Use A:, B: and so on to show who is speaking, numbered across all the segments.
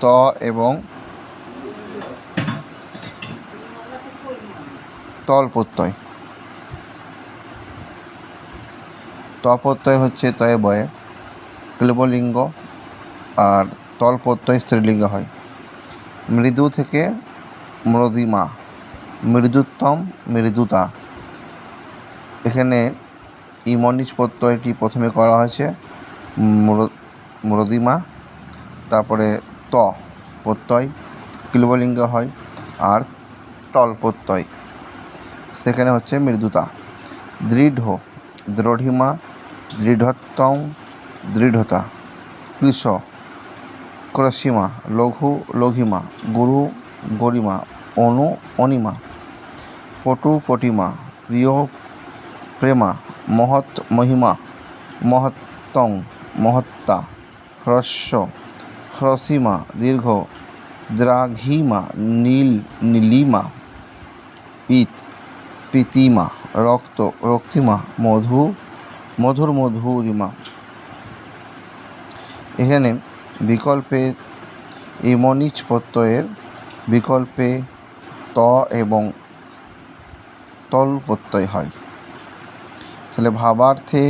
A: ত এবং তল প্রত্যয়। ত প্রত্যয় হচ্ছে তয়ে বয়ে। ক্লেবলিঙ্গ আর তল প্রত্যয় স্ত্রীলিঙ্গ হয়। মৃদু থেকে মৃদিমা। মৃদুত্তম, মৃদুতা। এখানে ইমনিজ প্রত্যয়টি প্রথমে করা হয়েছে। মৃদিমা, তারপরে ত প্রত্যয়, ক্লিবলিঙ্গ হয়, আর তল প্রত্যয়। সেখানে হচ্ছে মৃদুতা। দৃঢ় দৃঢ়িমা দৃঢ়ত্বম দৃঢ়তা। কৃষ ক্রসিমা, লঘু, লঘিমা, গুরু, গরিমা, অনু, অনিমা। পটু, পটিমা, প্রিয়, প্রেমা, মহৎ, মহিমা, মহত্তং, মহত্তা। হ্রস্ব হ্রসিমা, দীর্ঘ দ্রাঘিমা, নীল নীলিমা, পিত প্রীতিমা রক্ত, রক্তিমা, মধু, মধুর মধুরিমা। এখানে বিকল্পে ইমনিজ প্রত্যয়ের বিকল্পে ত এবং তল প্রত্যয় হয়। তাহলে ভাবার্থে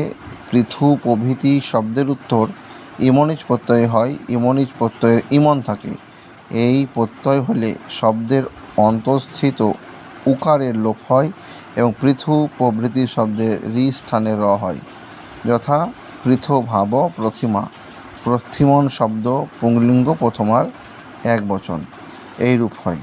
A: পৃথু প্রভৃতি শব্দের উত্তর ইমনিজ প্রত্যয় হয়, ইমনিজ প্রত্যয়ের ইমন থাকে। এই প্রত্যয় হলে শব্দের অন্তঃস্থিত উকারের লোপ হয় এবং পৃথু প্রভৃতি শব্দের রি স্থানে র হয়। যথা পৃথ ভাব প্রতিমা প্রথিমন শব্দ, পুংলিঙ্গ প্রথমার এক বচন। এই রূপ হয়।